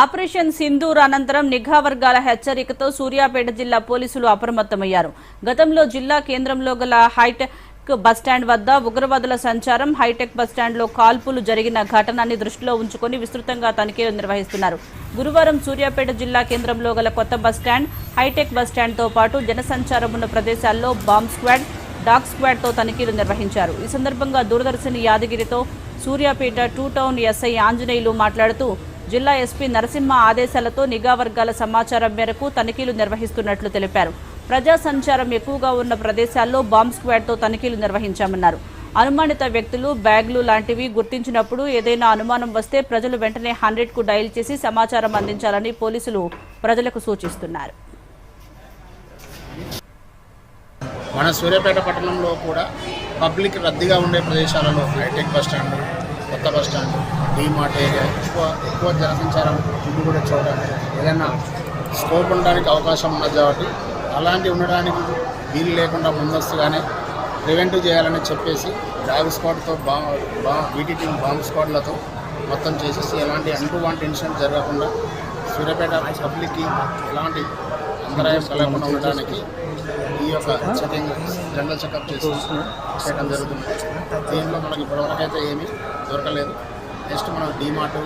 Operation Sindoor అనంతరం నిఘా వర్గాల హెచ్చరికతో సూర్యాపేట జిల్లా పోలీసులు అప్రమత్తమయ్యారు. గతంలో జిల్లా కేంద్రంలో గల హైటెక్ బస్టాండ్ వద్ద ఉగ్రవాదుల సంచారం హైటెక్ బస్టాండ్లో కాల్పులు జరిగిన ఘటనని దృష్టిలో ఉంచుకొని విస్తృతంగా తనిఖీలు నిర్వహిస్తున్నారు. గురువారం సూర్యాపేట జిల్లా కేంద్రంలో గల కొత్త బస్టాండ్ హైటెక్ బస్టాండ్తో పాటు జనసంచారం ఉన్న ప్రదేశాల్లో బాంబ్ స్క్వాడ్ డాగ్ స్క్వాడ్తో తనిఖీలు నిర్వహించారు. ఈ సందర్భంగా Doordarshan యాదగిరితో Suryapet two town SI Anjaneyulu మాట్లాడుతూ జిల్లా ఎస్పీ నరసింహ ఆదేశాలతో నిఘా వర్గాల సమాచారం మేరకు తనిఖీలు నిర్వహిస్తున్నట్లు తెలిపారు. ప్రజా సంచారం ఎక్కువగా ఉన్న ప్రదేశాల్లో బాంబ్ స్క్వాడ్తో తనిఖీలు నిర్వహించామన్నారు. అనుమానిత వ్యక్తులు బ్యాగ్లు లాంటివి గుర్తించినప్పుడు ఏదైనా అనుమానం వస్తే ప్రజలు వెంటనే హండ్రెడ్కు డయల్ చేసి సమాచారం అందించాలని పోలీసులు ప్రజలకు సూచిస్తున్నారు. మన సూర్యాపేట పట్టణంలో కూడా పబ్లిక్ రద్దీగా ఉండే ప్రదేశాలలో హైటెక్ బస్ స్టాండ్ కొత్త బస్ స్టాండ్ డీమార్ట్ ఏరియా ఎక్కువ ఎక్కువ జనసంచారం ఇల్లు కూడా చోట ఏదైనా స్కోప్ ఉండడానికి అవకాశం ఉన్నది కాబట్టి అలాంటి ఉండడానికి వీలు లేకుండా ముందస్తుగానే ప్రివెంటివ్ చేయాలని చెప్పేసి డాగ్ స్క్వాడ్తో బా బా వీటీటీ బాంబ్ స్క్వాడ్లతో మొత్తం చేసేసి ఎలాంటి అంటూ ఇన్సిడెంట్ జరగకుండా సూర్యాపేట పబ్లిక్కి ఎలాంటి అంతరాయం కలగకుండా ఉండడానికి ఈ యొక్క చెకింగ్ జనరల్ చెకప్ చేసి చేయడం జరుగుతుంది. దీనిలో మనకి ఇప్పటివరకైతే ఏమీ దొరకలేదు. నెక్స్ట్ మనం డీమార్ట్